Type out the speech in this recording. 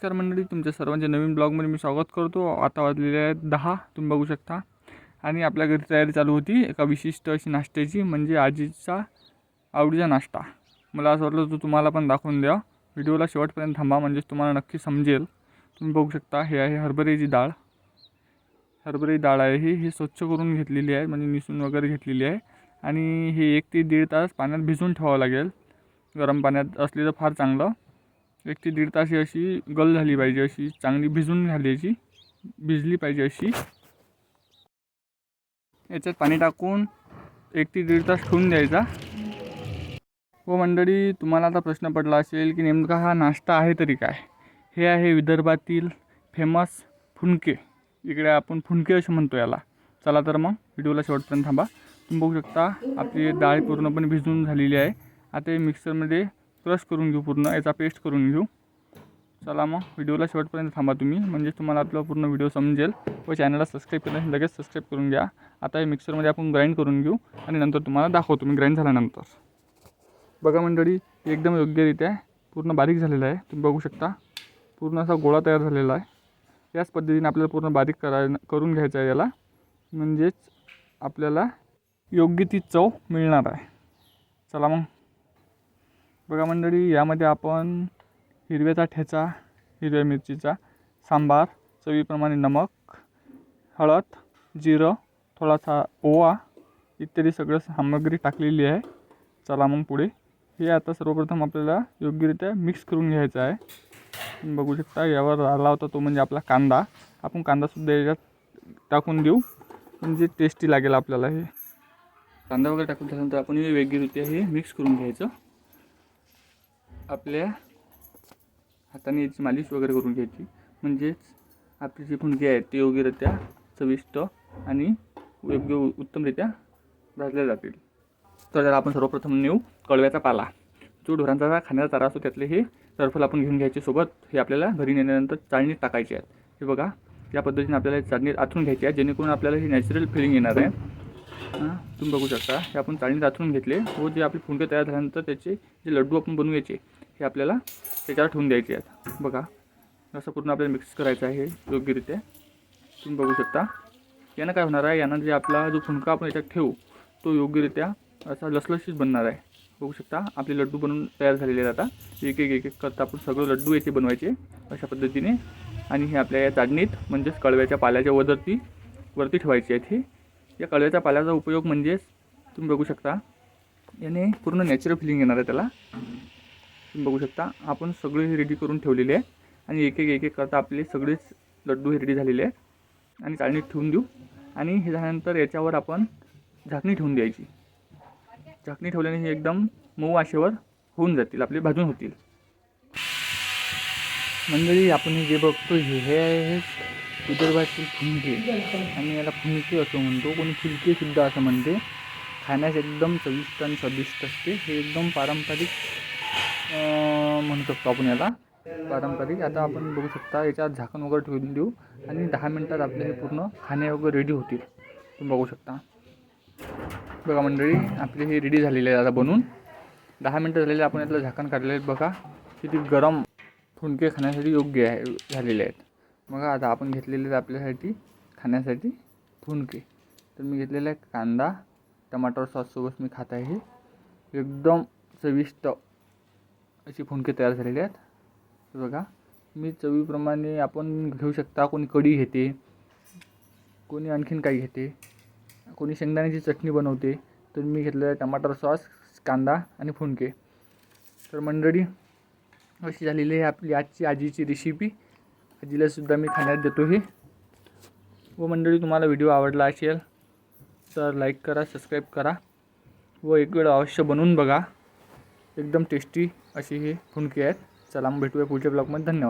नमस्कार मंडळी तुमच्या सर्वांचे नवीन ब्लॉगमध्ये मी स्वागत करतो. आता वाजलेले आहेत दहा तुम्ही बघू शकता. आणि आपल्या घरी तयारी चालू होती एका विशिष्ट अशी नाश्त्याची म्हणजे आजीचा आवडीचा नाश्ता. मला असं वाटलं तो तुम्हाला पण दाखवून द्या. व्हिडिओला शेवटपर्यंत थांबा म्हणजेच तुम्हाला नक्की समजेल. तुम्ही बघू शकता हे आहे हरभऱ्याची डाळ. हरभऱ्याची डाळ आहे ही. हे स्वच्छ करून घेतलेली आहे म्हणजे निसून वगैरे घेतलेली आहे. आणि हे एक ते दीड तास पाण्यात भिजवून ठेवावं लागेल. गरम पाण्यात असले तर फार चांगलं. एक ते दीड तास ही अशी गल झाली पाहिजे अशी चांगली भिजून झाली याची भिजली पाहिजे अशी. याच्यात पाणी टाकून एक ते दीड तास ठेवून द्यायचा. व मंडळी तुम्हाला आता प्रश्न पडला असेल की नेमका हा नाश्ता आहे तरी काय? हे आहे विदर्भातील फेमस फुनके इकडे आपण फुनके असे म्हणतो याला. चला तर मग व्हिडिओला शेवटपर्यंत थांबा. तुम्ही बघू शकता आपली डाळ पूर्णपणे भिजून झालेली आहे. आता मिक्सरमध्ये क्रश करून घेऊ पूर्ण याचा पेस्ट करून घेऊ. चला मग व्हिडिओला शेवटपर्यंत थांबा तुम्ही. म्हणजे तुम्हाला आपला पूर्ण व्हिडिओ समजेल. व चॅनलला सबस्क्राईब केलं लगेच सबस्क्राईब करून घ्या. आता हे मिक्सरमध्ये आपण ग्राइंड करून घेऊ आणि नंतर तुम्हाला दाखवतो मी ग्राइंड झाल्यानंतर. बघा मंडळी एकदम योग्यरित्या पूर्ण बारीक झालेला आहे. तुम्ही बघू शकता. पूर्ण असा गोळा तयार झालेला आहे. याच पद्धतीने आपल्याला पूर्ण बारीक करा करून घ्यायचं आहे याला. म्हणजेच आपल्याला योग्य ती चव मिळणार आहे. चला मग. बघा मंडळी यामध्ये आपण हिरव्याचा ठेचा हिरव्या मिरचीचा सांबार चवीप्रमाणे नमक हळद जिरं थोडासा ओवा इत्यादी सगळं सामग्री टाकलेली आहे. चला मग पुढे. हे आता सर्वप्रथम आपल्याला योग्यरित्या मिक्स करून घ्यायचं आहे. बघू शकता यावर आला होता तो म्हणजे आपला कांदा. आपण कांदासुद्धा याच्यात टाकून देऊ. म्हणजे टेस्टी लागेल आपल्याला हे. कांदा वगैरे टाकून झाल्यानंतर आपण हे योग्यरित्या हे मिक्स करून घ्यायचं. आपल्या हाताने याची मालिश वगैरे करून घ्यायची. म्हणजेच आपली जी फुनकी आहे ती योग्यरित्या चविष्ट आणि योग्य उत्तमरित्या भाजल्या जातील. तर त्याला आपण सर्वप्रथम नेऊ कळव्याचा पाला. जो ढोरांचा खाण्याचा चारा असतो त्यातले हे टरफल आपण घेऊन घ्यायचे सोबत हे आपल्याला घरी नेल्यानंतर चाळणीत टाकायचे आहेत. हे बघा या पद्धतीने आपल्याला चाळणीत आथरून घ्यायचे आहे जेणेकरून आपल्याला ही नॅचरल फिलिंग येणार आहे. तुम्ही बघू शकता. हे आपण चाळणीत आथरून घेतले. व जे आपले फुंके तयार झाल्यानंतर त्याचे जे लड्डू आपण बनवायचे हे आपल्याला त्याच्यावर ठेवून द्यायचे आहेत. बघा असं पूर्ण आपल्याला मिक्स करायचं आहे योग्यरित्या. तुम्ही बघू शकता. यानं काय होणार आहे? यानं जे आपला जो फुंका आपण याच्यात ठेवू तो योग्यरित्या असा लसलशीत बनणार आहे. बघू शकता आपले लड्डू बनवून तयार झालेले आहेत आता. एक एक एक एक करता आपण सगळं लड्डू याचे बनवायचे अशा पद्धतीने. आणि हे आपल्या या चाडणीत म्हणजेच कळव्याच्या पाल्याच्या वरती वरती ठेवायचे आहेत हे. या कळव्याच्या पाल्याचा उपयोग म्हणजेच तुम्ही बघू शकता. याने पूर्ण नॅचरल फिलिंग येणार आहे त्याला. तुम्ही बघू शकता आपण सगळे हे रेडी करून ठेवलेले आहे. आणि एक एक एक एक करता आपले सगळेच लड्डू हे रेडी झालेले आहेत. आणि चाळणीत ठेवून देऊ. आणि हे झाल्यानंतर याच्यावर आपण झाकणी ठेवून द्यायची. झाकणी ठेवल्याने हे एकदम मऊ आशेवर होऊन जातील आपले भाजून होतील. मंडळी आपण हे जे बघतो हे हे विदर्भातील फुंके आणि याला फुंके असं म्हणतो. कोणी फुलकेसुद्धा असं म्हणते. खाण्यास एकदम चविष्ट आणि स्वादिष्ट असते. हे एकदम पारंपरिक म्हणू शकतो आपण याला. पारंपरिक. आता आपण बघू शकता याच्यात झाकण वगैरे ठेवून देऊ. आणि दहा मिनटात आपले हे पूर्ण खाणे वगैरे रेडी होतील. तुम्ही बघू शकता. बघा मंडळी आपले हे रेडी झालेले आहे आता बनवून दहा मिनटं झालेले आपण यातलं झाकण काढलेलं बघा किती गरम फुंके खाण्यासाठी योग्य आहे झालेले आहेत. बघा आता आपण घेतलेले आपल्यासाठी खाण्यासाठी फुनके तर मी घेतलेला आहे कांदा टमाटर सॉससोबत मी खात आहे. एकदम चविष्ट अशी फुनके तयार झालेले आहेत. बघा मी चवीप्रमाणे आपण घेऊ शकता कोणी कढी घेते कोणी आणखीन काही घेते कोणी शेंगदाण्याची चटणी बनवते तर मी घेतलेलं आहे टमाटर सॉस कांदा आणि फुनके तर मंडळी अशी झालेली आहे आपली आजची आजीची रेसिपी आजीलासुद्धा मी खाण्यात देतो हे व मंडळी तुम्हाला व्हिडिओ आवडला असेल तर लाईक करा सबस्क्राईब करा. व एक वेळ अवश्य बनवून बघा. एकदम टेस्टी अशी हे फुनके आहेत. चला मग भेटूया पुढच्या ब्लॉगमध्ये धन्यवाद.